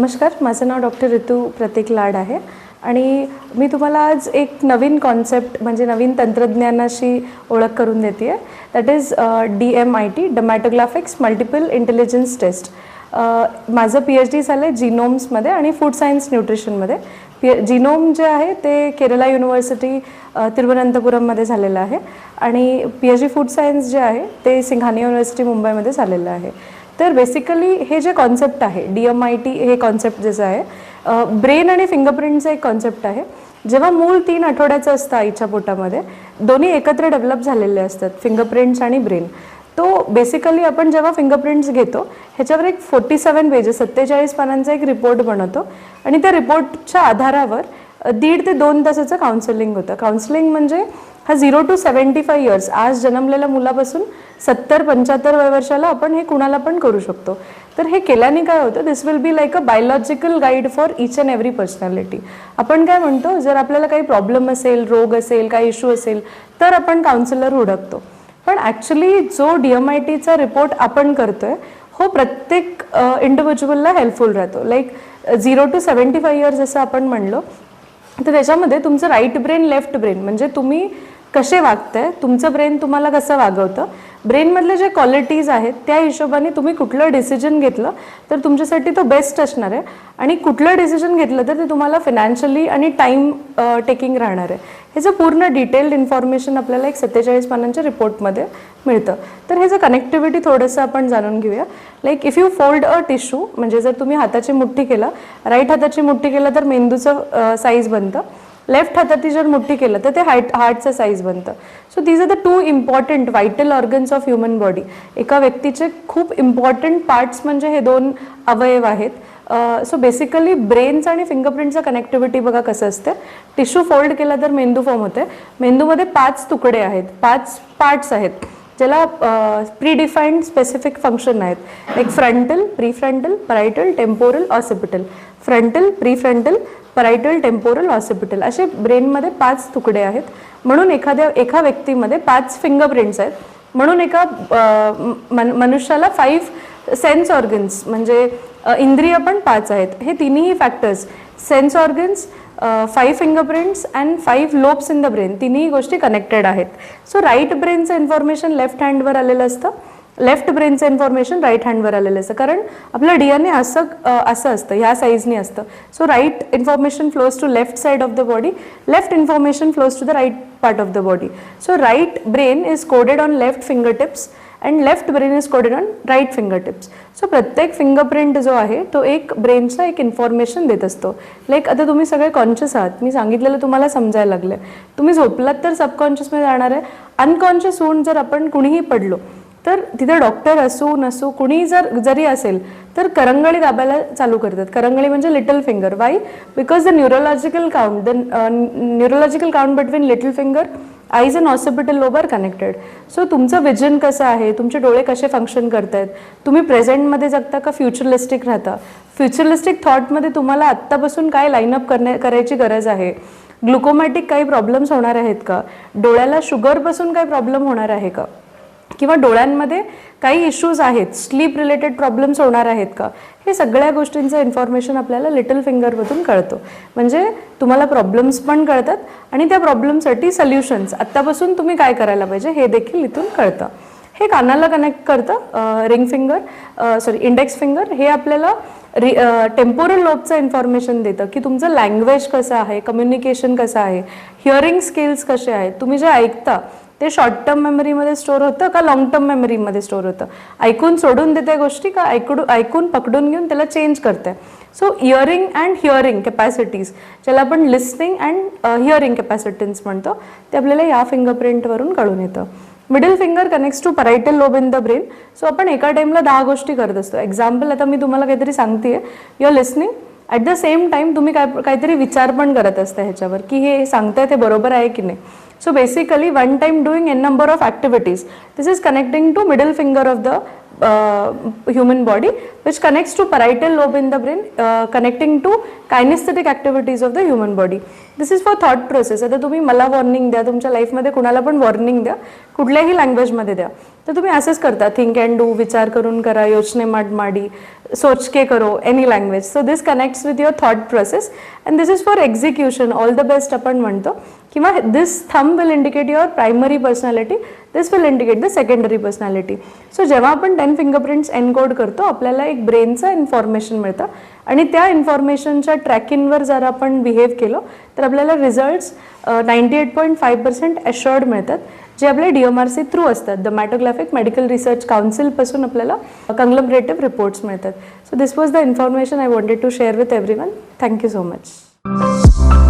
नमस्कार माझं नाव डॉक्टर ऋतू प्रतीक लाड आहे. आणि मी तुम्हाला आज एक नवीन कॉन्सेप्ट म्हणजे नवीन तंत्रज्ञानाशी ओळख करून देते आहे that is D M I T dermatoglyphics multiple intelligence test माझं पी एच डी झालं आहे जिनोम्समध्ये आणि फूड सायन्स न्यूट्रिशनमध्ये पी जिनोम जे आहे ते केरला युनिव्हर्सिटी तिरुवनंतपुरममध्ये झालेलं आहे. आणि P H D food science जे आहे ते सिंघानिया युनिव्हर्सिटी मुंबईमध्ये झालेलं आहे. तर बेसिकली हे जे कॉन्सेप्ट आहे डी एम आय टी हे कॉन्सेप्ट जसं आहे ब्रेन आणि फिंगरप्रिंटचं एक कॉन्सेप्ट आहे. जेव्हा मूल तीन आठवड्याचं असतं आईच्या पोटामध्ये दोन्ही एकत्र डेव्हलप झालेले असतात फिंगरप्रिंट्स आणि ब्रेन तो बेसिकली आपण जेव्हा फिंगरप्रिंट्स घेतो ह्याच्यावर एक फोर्टी सेवन पेजेस सत्तेचाळीस पानांचा एक रिपोर्ट बनवतो. आणि त्या रिपोर्टच्या आधारावर दीड ते दोन तासाचं काउन्सिलिंग होतं. काउन्सिलिंग म्हणजे हा zero two seventy five years आज जन्मलेल्या मुलापासून सत्तर पंच्याहत्तर वय वर्षाला आपण हे कुणाला पण करू शकतो. तर हे केल्याने काय होतं? This will be like a biological guide for each and every personality आपण काय म्हणतो? जर आपल्याला काही प्रॉब्लेम असेल रोग असेल काही इश्यू असेल तर आपण काउन्सिलर हुडकतो. पण ॲक्च्युली जो डी एम आय टीचा रिपोर्ट आपण करतोय हो प्रत्येक इंडिव्हिज्युअलला हेल्पफुल राहतो. Like zero two seventy five years असं आपण म्हणलो तर त्याच्यामध्ये तुमचं राईट ब्रेन लेफ्ट ब्रेन म्हणजे तुम्ही कसे वागतंय तुमचं ब्रेन तुम्हाला कसं वागवतं ब्रेनमधले जे क्वालिटीज आहेत त्या हिशोबाने तुम्ही कुठलं डिसिजन घेतलं तर तुमच्यासाठी तो बेस्ट असणार आहे. आणि कुठलं डिसिजन घेतलं तर ते तुम्हाला फिनान्शियली आणि टाईम टेकिंग राहणार आहे. ह्याचं पूर्ण डिटेल्ड इन्फॉर्मेशन आपल्याला एक सत्तेचाळीस पानांच्या रिपोर्टमध्ये मिळतं. तर ह्याचं कनेक्टिव्हिटी थोडंसं आपण जाणून घेऊया. Like if you fold a tissue म्हणजे जर तुम्ही हाताची मुठ्ठी केला राईट हाताची मुठ्ठी केलं तर मेंदूचं साईज बनतं. लेफ्ट हाताची जर मुठ्ठी केलं तर ते हार्ट हार्टचं साईज बनतं. So these are the two important vital organs of human body एका व्यक्तीचे खूप इम्पॉर्टंट पार्ट्स म्हणजे हे दोन अवयव आहेत. सो बेसिकली ब्रेनचं आणि फिंगरप्रिंटचं कनेक्टिव्हिटी बघा कसं असते. टिश्यू फोल्ड केला तर मेंदू फॉर्म होते. मेंदूमध्ये पाच तुकडे आहेत. पाच पार्ट्स आहेत. ज्याला प्रीडिफाईंड स्पेसिफिक फंक्शन आहेत एक frontal prefrontal parietal temporal occipital frontal prefrontal parietal temporal occipital असे ब्रेनमध्ये पाच तुकडे आहेत. म्हणून एखाद्या एका व्यक्तीमध्ये पाच फिंगरप्रिंट्स आहेत. म्हणून एका मन- मनुष्याला फाईव्ह सेन्स ऑर्गन्स म्हणजे इंद्रिय पण पाच आहेत. हे तिन्ही factors sense organs five fingerprints and five lobes in the brain तिन्ही गोष्टी कनेक्टेड आहेत. सो राईट ब्रेनचं इन्फॉर्मेशन लेफ्ट हँडवर आलेलं असतं. लेफ्ट ब्रेनचं इन्फॉर्मेशन राईट हँडवर आलेलं असतं. कारण आपलं डी एन ए असं असं असतं ह्या साईजने असतं. So right information flows to left side of the body left information flows to the right part of the body so right brain is coded on left finger tips and left brain is coded on right finger tips so प्रत्येक fingerprint जो आहे तो एक ब्रेनचा एक information देत असतो. Like आता तुम्ही सगळे कॉन्शियस आहात. मी सांगितलेलं तुम्हाला समजायला लागलं तुम्ही झोपलात तर सबकॉन्शियसमध्ये जाणार आहे. अनकॉन्शियस होऊन जर आपण कुणीही पडलो तर तिथे डॉक्टर असो नसू कुणी जर जरी असेल तर करंगळी दाबायला चालू करतात. करंगळी म्हणजे little finger. Why because the neurological count the neurological count between little finger eyes and hospital lobe are connected so तुमचं विजन कसं आहे? तुमचे डोळे कसे फंक्शन करतायत? तुम्ही प्रेझेंटमध्ये जगता का फ्युचरलिस्टिक राहता? फ्युचरलिस्टिक थॉटमध्ये तुम्हाला आत्तापासून काय लाईनअप करण्या करायची गरज आहे? ग्लुकोमॅटिक काही प्रॉब्लेम्स होणार आहेत का? डोळ्याला शुगरपासून काही प्रॉब्लेम होणार आहे का? किंवा डोळ्यांमध्ये काही इश्यूज आहेत स्लीप रिलेटेड प्रॉब्लेम्स होणार आहेत का? हे सगळ्या गोष्टींचं इन्फॉर्मेशन आपल्याला लिटल फिंगरमधून कळतं. म्हणजे तुम्हाला प्रॉब्लेम्स पण कळतात आणि त्या प्रॉब्लेमसाठी सल्युशन्स आत्तापासून तुम्ही काय करायला पाहिजे हे देखील इथून कळतं. हे कानाला कनेक्ट करतं ring finger sorry index finger हे आपल्याला रि टेम्पोरल लोबचं इन्फॉर्मेशन देतं की तुमचं लँग्वेज कसं आहे कम्युनिकेशन कसं आहे हिअरिंग स्किल्स कसे आहेत. तुम्ही जे ऐकता ते शॉर्ट टर्म मेमरीमध्ये स्टोअर होतं का लॉंग टर्म मेमरीमध्ये स्टोअर होतं? ऐकून सोडून देते गोष्टी का? ऐकून ऐकून पकडून घेऊन त्याला चेंज करते. So earring and hearing capacities ज्याला आपण लिस्निंग अँड हिअरिंग कॅपॅसिटीज म्हणतो ते आपल्याला या फिंगरप्रिंटवरून कळून येतं. Middle finger connects to parietal lobe in the brain so आपण एका टाइमला दहा गोष्टी करत असतो. एक्झाम्पल आता मी तुम्हाला काहीतरी सांगते you are listening at the same time तुम्ही काय काहीतरी विचार पण करत असता ह्याच्यावर की हे सांगताय ते बरोबर आहे की नाही? So basically one time doing n number of activities. This is connecting to middle finger of the Uh, human body which connects to parietal lobe in the brain uh, connecting to kinesthetic activities of the human body. This is for thought process आता तुम्ही मला warning द्या तुमच्या लाईफमध्ये कुणाला पण warning द्या कुठल्याही लँग्वेजमध्ये द्या. तर तुम्ही असंच करता थिंक अँड डू विचार करून करा योजने माड माडी सोच के करो any language so this connects with your thought process and this is for execution all the best आपण म्हणतो. किंवा this thumb will indicate your primary personality this will indicate the secondary personality so जेव्हा आपण ten fingerprints encode करतो आपल्याला एक ब्रेनचं information मिळतं. आणि त्या इन्फॉर्मेशनच्या ट्रॅकिंगवर जर आपण बिहेव केलं तर आपल्याला results ninety eight point five percent assured मिळतात जे आपले D M R C through असतात. द मॅटोग्राफिक मेडिकल रिसर्च काउन्सिलपासून आपल्याला कंग्लमरेटिव्ह रिपोर्ट्स मिळतात. So this was the information I wanted to share with every one thank you so much